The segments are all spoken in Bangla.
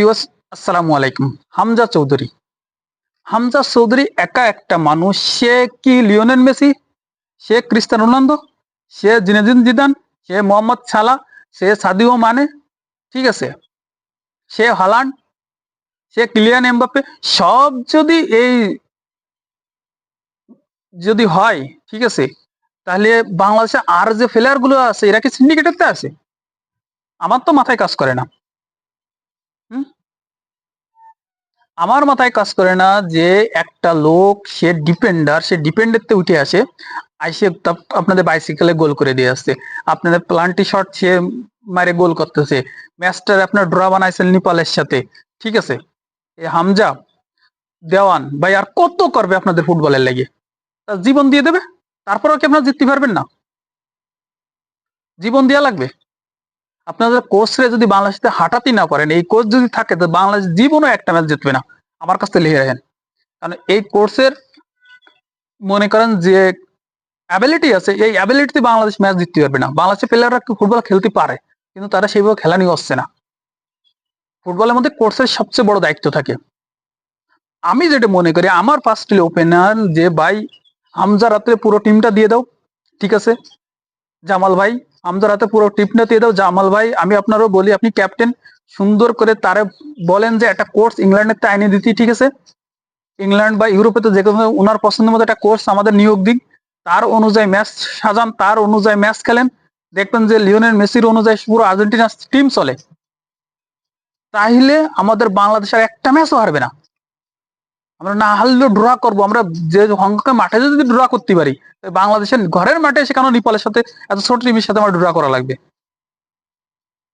ভিউয়ার্স, আসসালামু আলাইকুম। হামজা চৌধুরী। হামজা চৌধুরী একা একটা মানুষ। সে কি লিওনেল মেসি? সে ক্রিস্তান রোনালদো? সে জিনেদিন জিদান? সে মোহাম্মদ সালা সে সাদিও মানে? ঠিক আছে। সে হালান্ড? সে কিলিয়ান এমবাপ্পে? সব যদি এই যদি হয়, ঠিক আছে, তাহলে বাংলাদেশে আর যে প্লেয়ারগুলো আছে, এরা কি সিন্ডিকেটেরতে আছে? আমার তো মাথায় কাজ করে না। আমার মাথায় কাজ করে না যে একটা লোক, সে ডিপেন্ডার সে ডিপেন্ডেরতে উঠে আসে, আইসে আপনাদের বাইসাইকেলে গোল করে দিয়ে আসছে। আপনাদের প্লান্টি শট সে মারে গোল করতেছে। ম্যাচটার আপনার ড্র বানাইছেন নেপালের সাথে। ঠিক আছে? এ হামজা, দেওয়ান, ভাই আর কত করবে আপনাদের ফুটবলের লেগে? তা জীবন দিয়ে দেবে? তারপরেও কি আপনারা জিততে পারবেন না? জীবন দেওয়া লাগবে? আপনাদের কোচরে যদি বাংলাদেশে হাঁটাতেই না পারেন এই কোচ যদি থাকে, তো বাংলাদেশ জীবনও একটা ম্যাচ জিতবে না। আমার কাছ থেকে লিখে রাখেন। কারণ এই কোর্সের মনে করেন যে অ্যাবিলিটি আছে, এই অ্যাবিলিটিতে বাংলাদেশ ম্যাচ জিততে পারবে না। বাংলাদেশের প্লেয়াররা ফুটবল খেলতে পারে, কিন্তু তারা সেইভাবে খেলা নিয়ে আসছে না। ফুটবলের মধ্যে কোর্সের সবচেয়ে বড় দায়িত্ব থাকে। আমি যেটা মনে করি, আমার ফার্স্টলি ওপেনার যে, ভাই, হামজা রাতে পুরো টিমটা দিয়ে দাও, ঠিক আছে? জামাল ভাই হামজা রাতে পুরো টিমটা দিয়ে দাও, জামাল ভাই। আমি আপনারও বলি, আপনি ক্যাপ্টেন সুন্দর করে তারে বলেন যে একটা কোর্স ইংল্যান্ডের তে আইনে দিতে, ঠিক আছে? ইংল্যান্ড বা ইউরোপে তো যে কোনো ওনার পছন্দের মতো একটা কোর্স আমাদের নিয়োগ দিক। তার অনুযায়ী ম্যাচ সাজান, তার অনুযায়ী ম্যাচ খেলেন। দেখবেন যে লিওনেল মেসির অনুযায়ী পুরো আর্জেন্টিনা টিম চলে। তাহলে আমাদের বাংলাদেশের একটা ম্যাচও হারবে না। আমরা না হারলেও ড্র করব। আমরা যে হংকং মাঠে যদি ড্র করতে পারি বাংলাদেশের ঘরের মাঠে সেখানে নেপালের সাথে এত ছোট টিমের সাথে আমার ড্র করা লাগবে।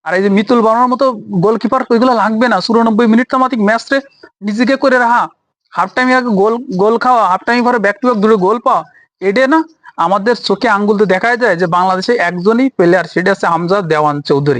আর এই যে মিতুল বানানোর মতো গোলকিপার ওইগুলো লাগবে না। চুরানব্বই মিনিট তো তামাতিক ম্যাচে নিজেকে করে রাখা। হাফ টাইম আগে গোল গোল খাওয়া হাফ টাইম পরে ব্যাক টু ব্যাক দূরে গোল পাওয়া এটা না? আমাদের চোখে আঙ্গুল দেখা যায় যে বাংলাদেশে একজনই প্লেয়ার সেটা হচ্ছে হামজা দেওয়ান চৌধুরী।